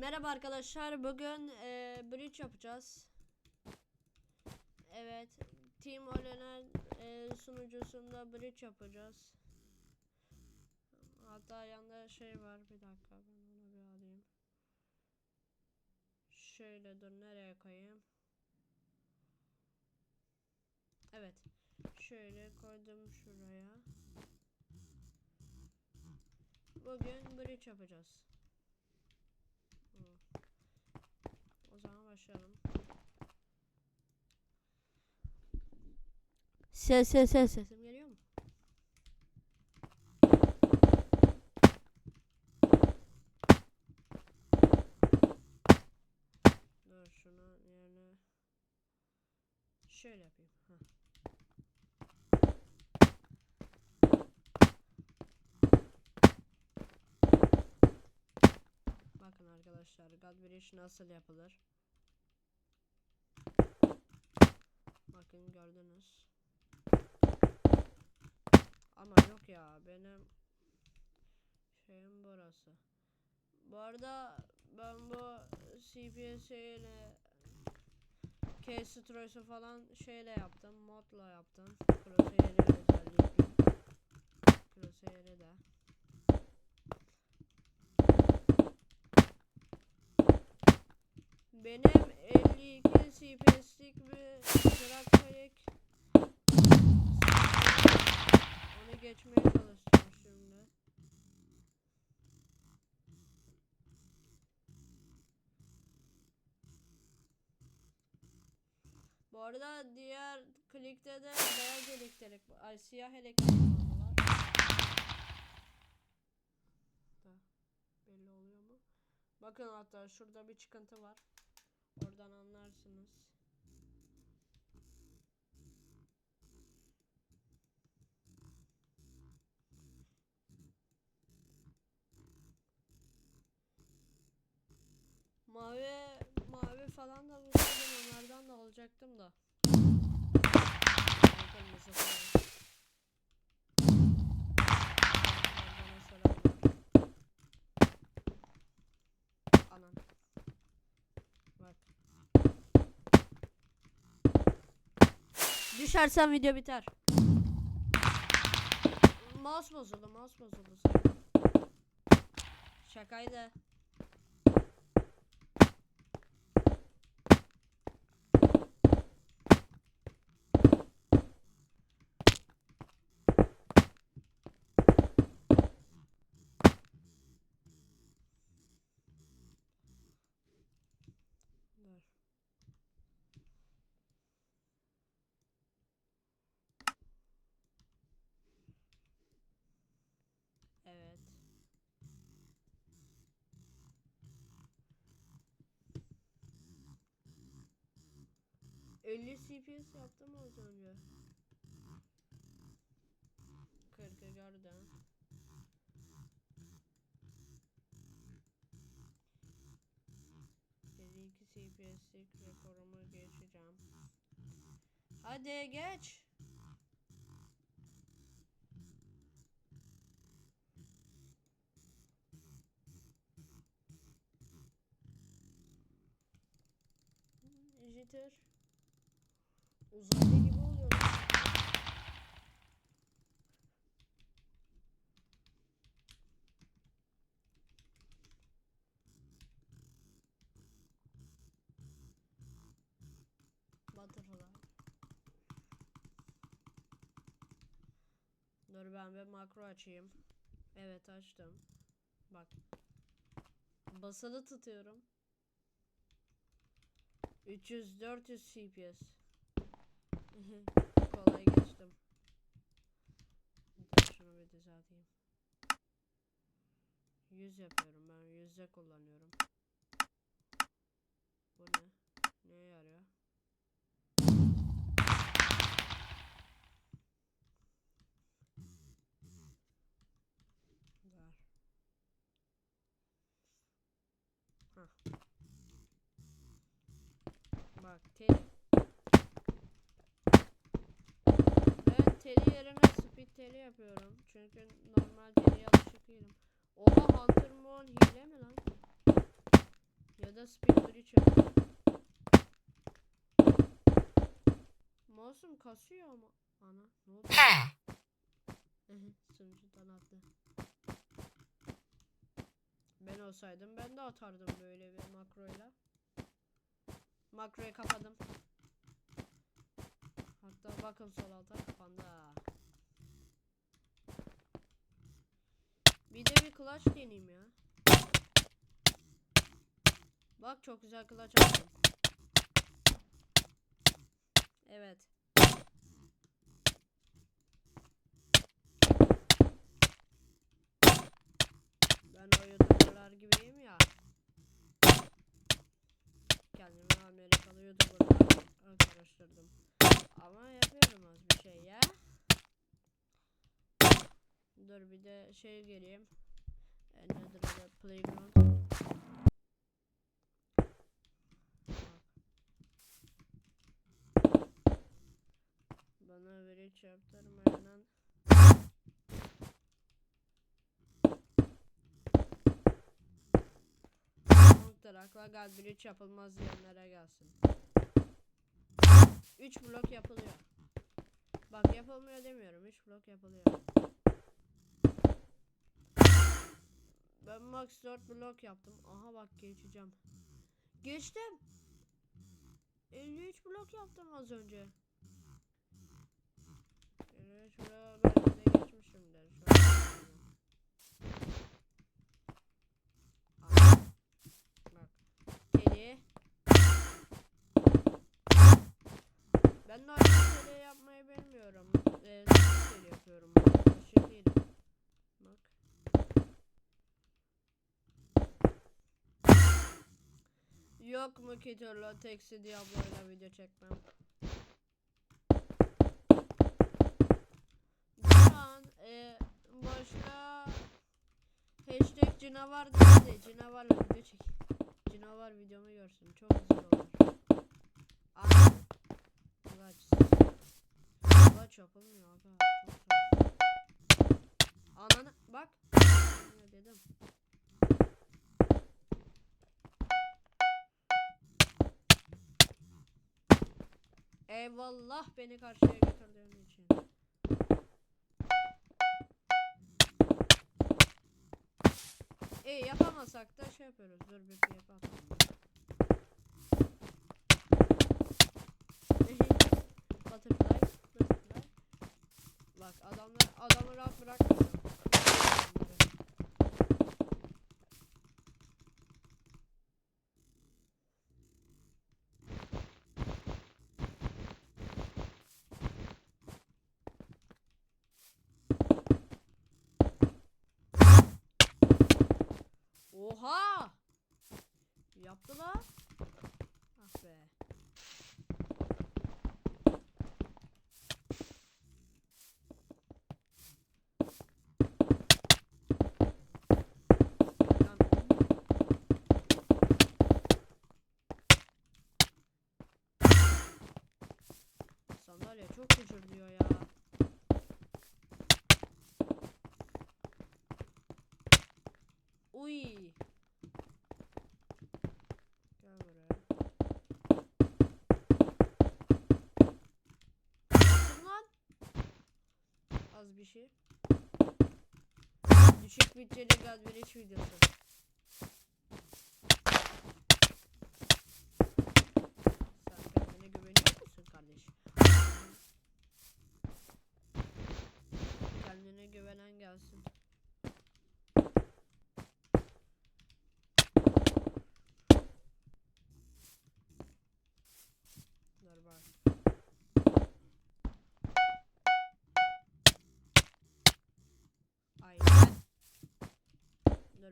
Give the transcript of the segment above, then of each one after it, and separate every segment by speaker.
Speaker 1: Merhaba arkadaşlar. Bugün e, bridge yapacağız. Evet. Team Olener e, sunucusunda bridge yapacağız. Hatta yanında şey var. Bir dakika ben onu bir alayım. Şöyle dur nereye koyayım? Evet. Şöyle koydum şuraya. Bugün bridge yapacağız. Başlayalım. Ses ses ses sesim geliyor mu? Dur şunu yerine şöyle yapayım. Heh. Bakın arkadaşlar God Bridge nasıl yapılır? Bakın gördünüz. Ama yok ya benim şeyim burası. Bu arada ben bu CPS ile Case Troy'su falan şeyle yaptım. Modla yaptım. Crosshair'i özellikle. Crosshair'i de. Benim 52 CPS'lik bir traktörük onu geçmeye çalışacağım şimdi. Bu arada diğer klikte de beyaz elektrik, ay siyah elektrik var. Belli oluyor mu? Bakın hatta şurada bir çıkıntı var. Oradan anlarsınız. Mavi mavi falan da bulsaydım onlardan da alacaktım da. Ay, kırmızı falan. Bana selamlar. Anan. Bak. Düşersem video biter. Mouse bozuldu, mouse bozuldu. Şakaydı. Dur. Evet. ...50 CPS yaptım az önce. 40'ı gördüm. ...52 CPS'lik rekorumu geçeceğim. Hadi geç. Jitter. Uzaylı gibi oluyor. Butterfly. Dur ben bir makro açayım. Evet açtım. Bak. Basılı tutuyorum. 300-400 CPS. Kolay geçtim. Şunu bir düzelteyim. 100 yapıyorum ben. Yüzde kullanıyorum. Bu ne? Neye yarıyor? Ver. Hah. Bak tel. Yapıyorum. Çünkü normal teliye alışık değilim. Oha Hunter Moon hile mi lan? da speed bridge yapalım. Mouse'um kasıyor ama. Ana ne oldu? Sunucudan attı. Ben olsaydım ben de atardım böyle bir makroyla. Makroyu kapadım. Hatta bakın sol alta kapandı. Bir de bir clutch deneyeyim ya. Bak çok güzel clutch aldım. Evet. Ben o youtuberlar gibiyim ya. Kendimi Amerikalı youtuberlar karıştırdım. Ama yapıyorum az bir şey ya. Dur bir de şey geleyim. Another playground. Bana biri çarptırmayan Akla gel bridge yapılmaz diyenlere gelsin. 3 blok yapılıyor. Bak yapılmıyor demiyorum. 3 blok yapılıyor. Ben max 4 blok yaptım. Aha bak geçeceğim. Geçtim. 53 blok yaptım az önce. 53 blok belki de geçmişimdir. Şu. Bak. Kedi. Ben de aynı yapmayı bilmiyorum. Ee, şey yapıyorum. Alışık değilim. Bak. Yok mu ki türlü teksi Diablo'yla video çekmem? Şu e, başka hashtag canavar dedi. Canavarla video çek. Canavar videomu görsün. Çok güzel olur. Aa. Kulaç yapılmıyor zor. Ananı bak. Ne dedim. Eyvallah beni karşıya götürdüğün için. İyi yapamasak da şey yapıyoruz. Dur bir şey yapalım. butterfly, butterfly. Bak adamlar adamı rahat bırakmıyor. Oha! Yaptılar. Ah be. Lan. Sandalye çok gıcırdıyor ya. Uy. Gel buraya. Yaptım lan. Az bir şey. Düşük bütçeli Godbridge videosu.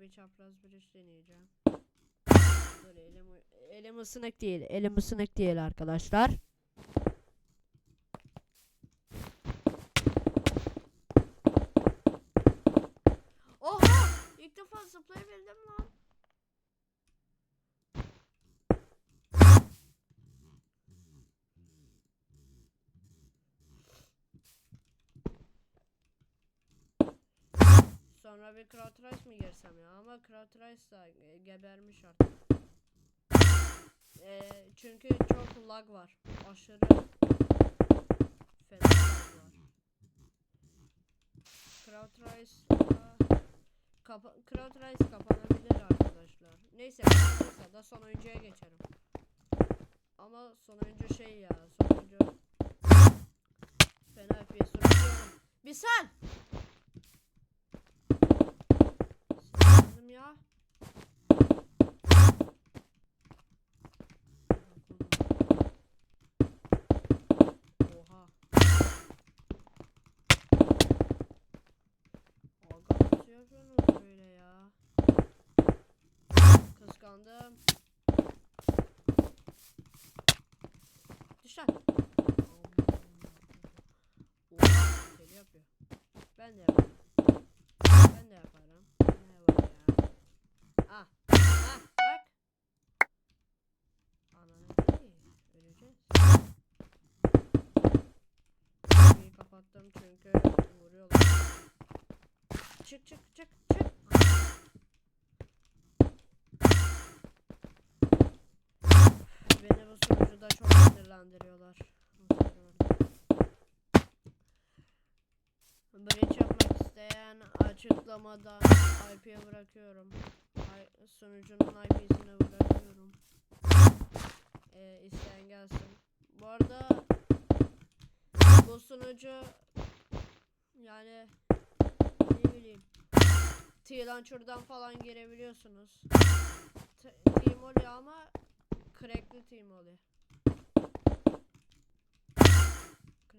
Speaker 1: Bir çapraz iş deneyeceğim. Dur elim, elim ısınık değil. Elim ısınık değil arkadaşlar. Oha! İlk defa zıplayabildim lan. Sonra bir Rice mi girsem ya ama Kraut Rice da e, gebermiş artık. Ee, çünkü çok lag var. Aşırı fena lag var. CrowdRise'da kapa kapanabilir arkadaşlar. Neyse kapanırsa da sonuncuya geçerim. Ama sonuncu şey ya sonuncu fena FPS tutuyorum. Bir sen! Oha. Aga nasıl yapıyorsunuz ya? Kıskandım. Düş. Oha deli yapıyor. Ben de yaparım. Ben de yaparım. Ne var ya? Ah. Ah bak. Ananı değil. Öleceğiz. Kapıyı kapattım çünkü vuruyorlar. Çık çık çık çık. Beni bu sunucuda sinirlendiriyorlar. Bridge yapmak isteyen açıklamadan IP'ye bırakıyorum. I- sunucunun IP'sini bırakıyorum. Ee, isteyen gelsin. Bu arada bu sunucu yani ne bileyim T-Launcher'dan falan girebiliyorsunuz. Team oluyor ama crackli team oluyor.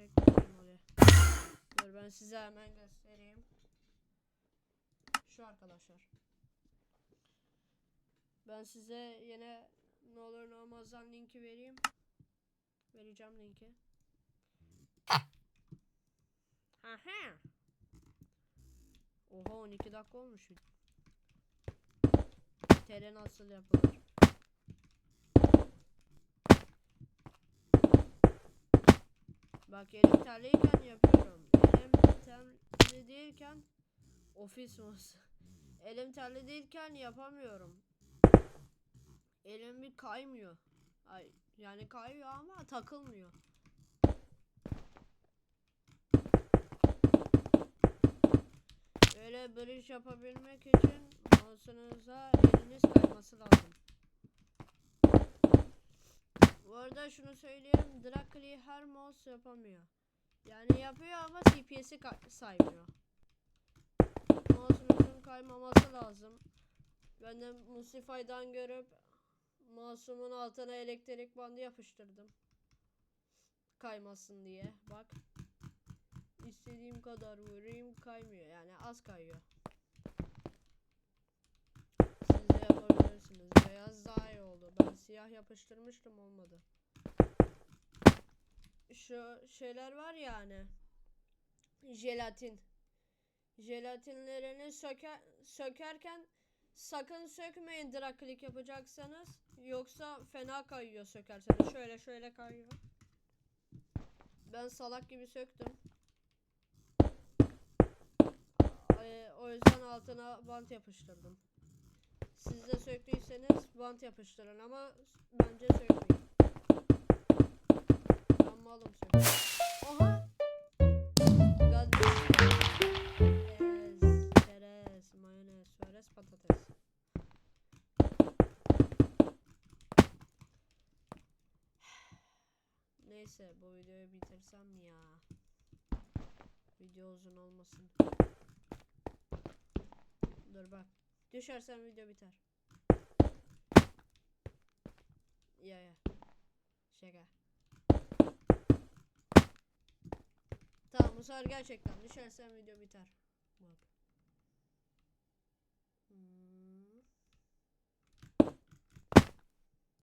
Speaker 1: Team oluyor. Ben size hemen göstereyim. Şu arkadaşlar. Ben size yine ne olur ne olmazdan linki vereyim. Vereceğim linki. Aha. Oha 12 dakika olmuş. TR nasıl yapılır? Bak elim terliyken yapıyorum. Elim terli değilken ofis olsun. Elim terli değilken yapamıyorum. Elim bir kaymıyor. Ay yani kayıyor ama takılmıyor. Öyle bridge yapabilmek için mouse'unuza eliniz kayması lazım. Bu arada şunu söyleyeyim. Drakli her mouse yapamıyor. Yani yapıyor ama TPS'i saymıyor. Mouse'unuzun kaymaması lazım. Ben de Musify'dan görüp mouse'umun altına elektrik bandı yapıştırdım. Kaymasın diye. Bak. İstediğim kadar vurayım kaymıyor. Yani az kayıyor. Siz de yapabilirsiniz. Beyaz daha iyi oldu. Ben siyah yapıştırmıştım olmadı. Şu şeyler var ya hani. Jelatin. Jelatinlerini söker, sökerken sakın sökmeyin draklik yapacaksanız. Yoksa fena kayıyor sökerseniz. Şöyle şöyle kayıyor. Ben salak gibi söktüm. Ee, o yüzden altına bant yapıştırdım. Siz de söktüyseniz bant yapıştırın ama bence sökmeyin. Ben malım söktüm. Oha! Gaz Ez, çerez, mayonez, çerez, patates. Neyse bu videoyu bitirsem ya. Video uzun olmasın. Dur bak. Düşersen video biter. Ya ya. Şaka. Tamam bu gerçekten düşersen video biter.